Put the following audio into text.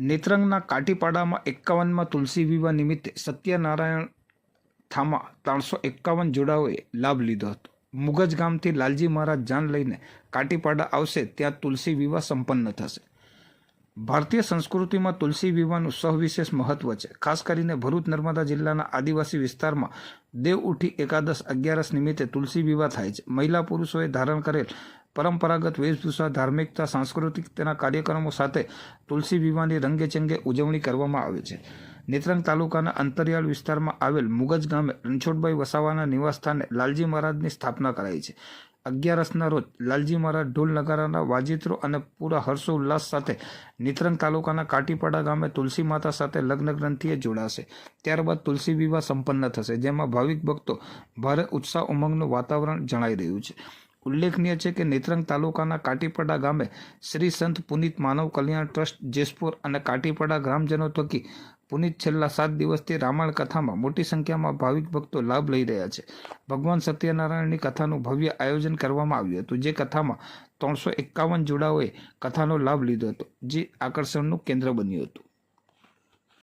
નેત્રંગના કાટીપાડામાં એકાવનમાં તુલસી વિવાહ નિમિત્તે સત્યનારાયણ થામા ત્રણસો એકાવન જોડાઓએ લાભ લીધો હતો. મુગજ ગામથી લાલજી મહારાજ જાન લઈને કાટીપાડા આવશે ત્યાં તુલસી વિવાહ સંપન્ન થશે. ભારતીય સંસ્કૃતિમાં તુલસી વિવાહનું સહવિશેષ મહત્વ છે. ખાસ કરીને ભરૂચ નર્મદા જિલ્લાના આદિવાસી વિસ્તારમાં દેવ ઉઠી એકાદશ અગિયારસ નિમિત્તે તુલસી વિવાહ થાય છે. મહિલા પુરુષોએ ધારણ કરેલ પરંપરાગત વેશભૂષા, ધાર્મિકતા, સાંસ્કૃતિક તેના કાર્યક્રમો સાથે તુલસી વિવાહની રંગેચંગે ઉજવણી કરવામાં આવે છે. નેત્રંગ તાલુકાના અંતરિયાળ વિસ્તારમાં આવેલ મુગજ ગામે રણછોડભાઈ વસાવાના નિવાસસ્થાને લાલજી મહારાજની સ્થાપના કરાઈ છે. અગિયારસના રોજ લાલજી મહારાજ ઢોલ નગારાના વાજિત્રો અને પૂરા હર્ષોલ્લાસ સાથે નેત્રંગ તાલુકાના કાટીપાડા ગામે તુલસી માતા સાથે લગ્ન ગ્રંથિએ જોડાશે. ત્યારબાદ તુલસી વિવાહ સંપન્ન થશે, જેમાં ભાવિક ભક્તો ભારે ઉત્સાહ, ઉમંગનું વાતાવરણ જણાઈ રહ્યું છે. ઉલ્લેખનીય છે કે નેત્રંગ તાલુકાના કાટીપડા ગામે શ્રી સંત પુનિત માનવ કલ્યાણ ટ્રસ્ટ જેસપુર અને કાટીપડા ગ્રામજનો થકી પુનિત છેલ્લા સાત દિવસથી રામાયણ કથામાં મોટી સંખ્યામાં ભાવિક ભક્તો લાભ લઈ રહ્યા છે. ભગવાન સત્યનારાયણની કથાનું ભવ્ય આયોજન કરવામાં આવ્યું હતું, જે કથામાં ત્રણસો એકાવન જોડાઓએ કથાનો લાભ લીધો હતો, જે આકર્ષણનું કેન્દ્ર બન્યું હતું.